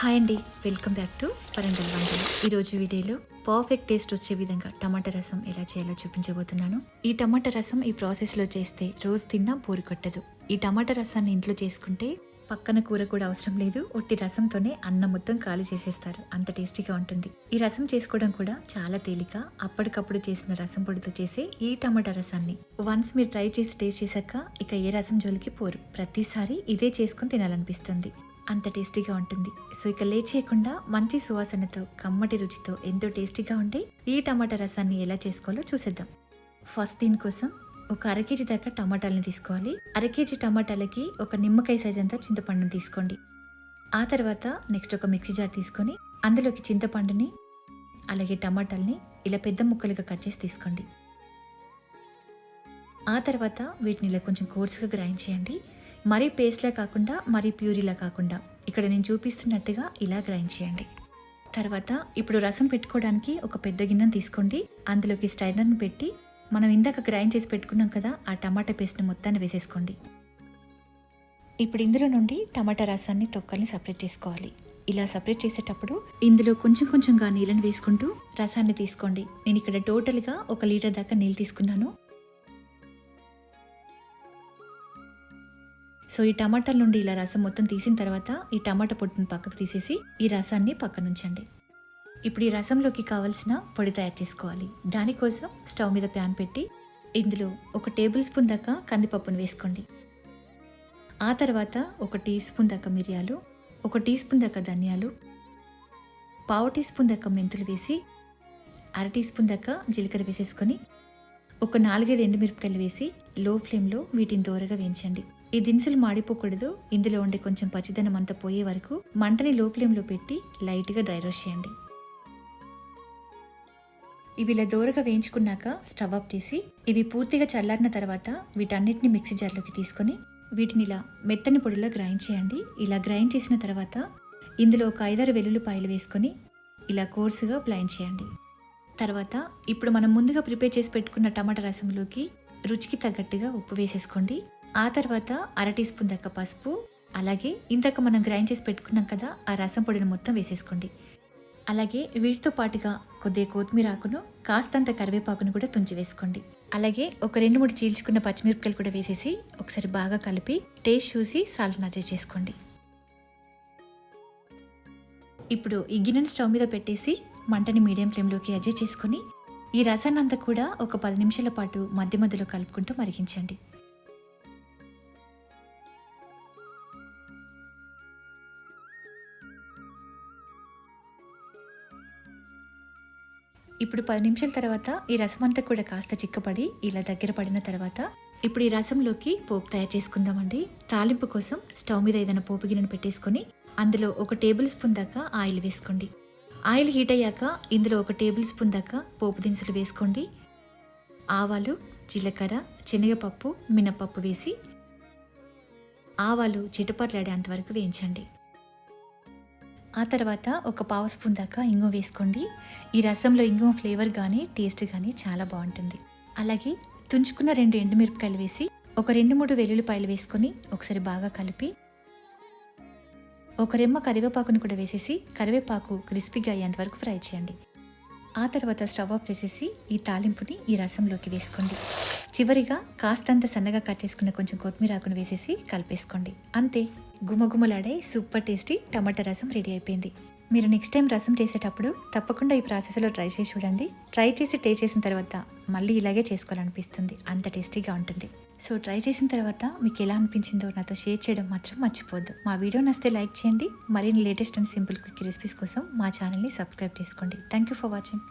Hi అండి. Welcome back to పరండల్ వంటలు. ఈరోజు వీడియోలో పర్ఫెక్ట్ టేస్ట్ వచ్చే విధంగా టమాటా రసం ఎలా చేయాలో చూపించబోతున్నాను. ఈ టమాటా రసం ఈ ప్రాసెస్లో చేస్తే రోజు తిన్నా పోరు కొట్టదు. ఈ టమాటా రసాన్ని ఇంట్లో చేసుకుంటే పక్కన కూర కూడా అవసరం లేదు. ఒట్టి రసంతోనే అన్నం మొత్తం ఖాళీ చేసేస్తారు. అంత టేస్టీగా ఉంటుంది. ఈ రసం చేసుకోవడం కూడా చాలా తేలిక. అప్పటికప్పుడు చేసిన రసం పొడితో చేసే ఈ టమాటా రసాన్ని వన్స్ మీరు ట్రై చేసి టేస్ట్ చేశాక ఇక ఏ రసం జోలికి పోరు. ప్రతిసారి ఇదే చేసుకుని తినాలనిపిస్తుంది. అంత టేస్టీగా ఉంటుంది. సో ఇక లేచేయకుండా మంచి సువాసనతో కమ్మటి రుచితో ఎంతో టేస్టీగా ఉండే ఈ టమాటా రసాన్ని ఎలా చేసుకోవాలో చూసేద్దాం. ఫస్ట్ దీనికోసం ఒక అర కేజీ దాకా టమాటాలను తీసుకోవాలి. అర కేజీ టమాటాలకి ఒక నిమ్మకాయ సైజ్ అంతా చింతపండుని తీసుకోండి. ఆ తర్వాత నెక్స్ట్ ఒక మిక్సీ జార్ తీసుకొని అందులోకి చింతపండుని అలాగే టమాటాలని ఇలా పెద్ద ముక్కలుగా కట్ చేసి తీసుకోండి. ఆ తర్వాత వీటిని ఇలా కొంచెం కోర్సుగా గ్రైండ్ చేయండి. మరీ పేస్ట్లా కాకుండా మరీ ప్యూరీలా కాకుండా. ఇక్కడ నేను చూపిస్తున్నట్టుగా ఇలా గ్రైండ్ చేయండి. తర్వాత ఇప్పుడు రసం పెట్టుకోవడానికి ఒక పెద్ద గిన్నెను తీసుకోండి. అందులోకి స్టైనర్ని పెట్టి మనం ఇందాక గ్రైండ్ చేసి పెట్టుకున్నాం కదా ఆ టమాటా పేస్ట్ని మొత్తాన్ని వేసేసుకోండి. ఇప్పుడు ఇందులో నుండి టమాటా రసాన్ని తొక్కల్ని సపరేట్ చేసుకోవాలి. ఇలా సపరేట్ చేసేటప్పుడు ఇందులో కొంచెం కొంచెంగా నీళ్ళని వేసుకుంటూ రసాన్ని తీసుకోండి. నేను ఇక్కడ టోటల్గా ఒక లీటర్ దాకా నీళ్ళు తీసుకున్నాను. సో ఈ టమాటాల నుండి ఇలా రసం మొత్తం తీసిన తర్వాత ఈ టమాటా పొట్టును పక్కకు తీసేసి ఈ రసాన్ని పక్కన ఉంచండి. ఇప్పుడు ఈ రసంలోకి కావలసిన పొడి తయారు చేసుకోవాలి. దానికోసం స్టవ్ మీద ప్యాన్ పెట్టి ఇందులో ఒక టేబుల్ స్పూన్ దాకా కందిపప్పును వేసుకోండి. ఆ తర్వాత ఒక టీ స్పూన్ దాకా మిరియాలు ఒక టీ స్పూన్ దాకా ధనియాలు పావు టీ స్పూన్ దాకా మెంతులు వేసి అర టీ స్పూన్ దాకా జీలకర్ర వేసేసుకొని ఒక నాలుగైదు ఎండుమిరపకాయలు వేసి లో ఫ్లేమ్లో వీటిని దోరగా వేయించండి. ఈ దినుసులు మాడిపోకూడదు. ఇందులో ఉండే కొంచెం పచ్చిదనం అంతా పోయే వరకు మంటని లో ఫ్లేమ్లో పెట్టి లైట్గా డ్రై రోస్ట్ చేయండి. ఇవి ఇలా దోరగా వేయించుకున్నాక స్టవ్ ఆఫ్ చేసి ఇవి పూర్తిగా చల్లారిన తర్వాత వీటన్నిటిని మిక్సీ జార్లోకి తీసుకొని వీటిని ఇలా మెత్తని పొడిలో గ్రైండ్ చేయండి. ఇలా గ్రైండ్ చేసిన తర్వాత ఇందులో ఒక ఐదారు వెల్లుల్లిపాయలు వేసుకొని ఇలా కోర్సుగా బ్లైండ్ చేయండి. తర్వాత ఇప్పుడు మనం ముందుగా ప్రిపేర్ చేసి పెట్టుకున్న టమాటా రసంలోకి రుచికి తగ్గట్టుగా ఉప్పు వేసేసుకోండి. ఆ తర్వాత అర టీ స్పూన్ దాకా పసుపు అలాగే ఇందాక మనం గ్రైండ్ చేసి పెట్టుకున్నాం కదా ఆ రసం పొడిని మొత్తం వేసేసుకోండి. అలాగే వీటితో పాటుగా కొద్దిగా కొత్తిమీర ఆకును కాస్తంత కరివేపాకును కూడా తుంచి వేసుకోండి. అలాగే ఒక రెండు మూడు చీల్చుకున్న పచ్చిమిరపకాయలు కూడా వేసేసి ఒకసారి బాగా కలిపి టేస్ట్ చూసి సాల్ట్ నజే చేసుకోండి. ఇప్పుడు ఈ గిన్నెను స్టవ్ మీద పెట్టేసి మంటని మీడియం ఫ్లేమ్లోకి అడ్జస్ట్ చేసుకొని ఈ రసాన్నంతా కూడా ఒక పది నిమిషాల పాటు మధ్య మధ్యలో కలుపుకుంటూ మరిగించండి. ఇప్పుడు పది నిమిషాల తర్వాత ఈ రసం అంతా కూడా కాస్త చిక్కపడి ఇలా దగ్గర పడిన తర్వాత ఇప్పుడు ఈ రసంలోకి పోపు తయారు చేసుకుందామండి. తాలింపు కోసం స్టవ్ మీద ఏదైనా పోపు గిన్నెను పెట్టేసుకొని అందులో ఒక టేబుల్ స్పూన్ దాకా ఆయిల్ వేసుకోండి. ఆయిల్ హీట్ అయ్యాక ఇందులో ఒక టేబుల్ స్పూన్ దాకా పోపు దినుసులు వేసుకోండి. ఆవాలు జీలకర్ర శనగపప్పు మినపప్పు వేసి ఆవాలు చిటపట్లాడేంత వరకు వేయించండి. ఆ తర్వాత ఒక పావు స్పూన్ దాకా ఇంగువ వేసుకోండి. ఈ రసంలో ఇంగువ ఫ్లేవర్ కానీ టేస్ట్ కానీ చాలా బాగుంటుంది. అలాగే తుంచుకున్న రెండు ఎండుమిరపకాయలు వేసి ఒక రెండు మూడు వెల్లుల్లిపాయలు వేసుకొని ఒకసారి బాగా కలిపి ఒక రెమ్మ కరివేపాకును కూడా వేసేసి కరివేపాకు క్రిస్పీగా అయ్యేంత వరకు ఫ్రై చేయండి. ఆ తర్వాత స్టవ్ ఆఫ్ చేసేసి ఈ తాలింపుని ఈ రసంలోకి వేసుకోండి. చివరిగా కాస్తంత సన్నగా కట్ చేసుకున్న కొంచెం కొత్తిమీర ఆకును వేసేసి కలిపేసుకోండి. అంతే గుమగుమలాడే సూపర్ టేస్టీ టమాటా రసం రెడీ అయిపోయింది. మీరు నెక్స్ట్ టైం రసం చేసేటప్పుడు తప్పకుండా ఈ ప్రాసెస్లో ట్రై చేసి చూడండి. ట్రై చేసి టేస్ట్ చేసిన తర్వాత మళ్ళీ ఇలాగే చేసుకోవాలనిపిస్తుంది. అంత టేస్టీగా ఉంటుంది. సో ట్రై చేసిన తర్వాత మీకు ఎలా అనిపించిందో నాతో షేర్ చేయడం మాత్రం మర్చిపోద్దు మా వీడియో నస్తే లైక్ చేయండి. మరిన్ని latest and simple quick recipes కోసం మా ఛానల్ని సబ్స్క్రైబ్ చేసుకోండి. Thank you for watching.